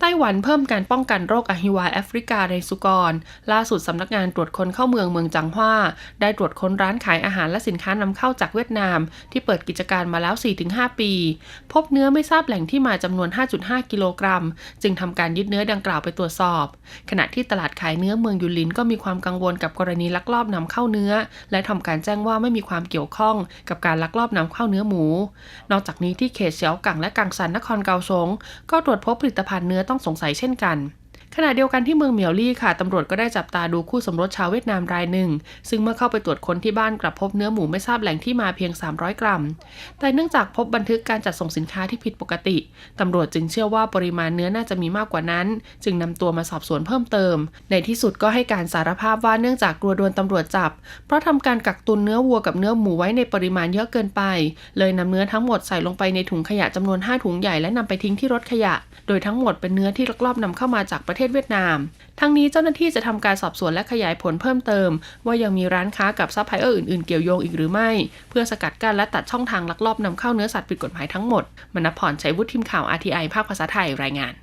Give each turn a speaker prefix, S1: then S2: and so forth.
S1: ไต้หวันเพิ่มการป้องกันโรคอหิวาแอฟริกาในสุกร ล่าสุดสำนักงานตรวจคนเข้าเมืองเมืองจังหว้า ได้ตรวจค้นร้านขายอาหารและสินค้านำเข้าจากเวียดนาม ที่เปิดกิจการมาแล้ว 4-5 ปี พบเนื้อไม่ทราบแหล่งที่มาจำนวน 5.5 กิโลกรัม จึงทำการยึดเนื้อดังกล่าวไปตรวจสอบ ขณะที่ตลาดขายเนื้อเมืองยุลินก็มีความกังวลกับกรณีลักลอบนำเข้าเนื้อ และทำการแจ้งว่าไม่มีความเกี่ยวข้อง กับการลักลอบนำเข้าเนื้อหมู นอกจากนี้ที่เขตเฉียวกังและกังสันนครเกาสงก็ตรวจพบผลิตภัณฑ์เนื้อต้องสงสัยเช่นกัน ขณะเดียวกันที่เมืองเหมียวลี่ค่ะตำรวจก็ได้จับตาดูคู่สมรสชาวเวียดนามรายหนึ่ง ซึ่งเมื่อเข้าไปตรวจค้นที่บ้านกลับพบเนื้อหมูไม่ทราบแหล่งที่มาเพียง 300 กรัม แต่เนื่องจากพบบันทึกการจัดส่งสินค้าที่ผิดปกติตำรวจจึงเชื่อว่าปริมาณเนื้อน่าจะมีมากกว่านั้น จึงนำตัวมาสอบสวนเพิ่มเติม ในที่สุดก็ให้การสารภาพว่าเนื่องจากกลัวโดนตำรวจจับ เพราะทำการกักตุนเนื้อวัวกับเนื้อหมูไว้ในปริมาณเยอะเกินไป เลยนำเนื้อทั้งหมดใส่ลงไปในถุงขยะจำนวน 5 ถุงใหญ่และนำไปทิ้งที่รถขยะ โดยทั้งหมดเป็นเนื้อที่ลักลอบนำเข้ามาจากประเทศเวียดนาม ทั้งนี้เจ้าหน้าที่จะทำการสอบสวนและขยายผลเพิ่มเติม ว่ายังมีร้านค้ากับซัพพลายเออร์อื่นๆเกี่ยวโยงอีกหรือไม่ เพื่อสกัดกั้นและตัดช่องทางลักลอบนำเข้าเนื้อสัตว์ผิดกฎหมายทั้งหมดมณพรชัยวุฒิทีมข่าว RTI ภาคภาษาไทยรายงาน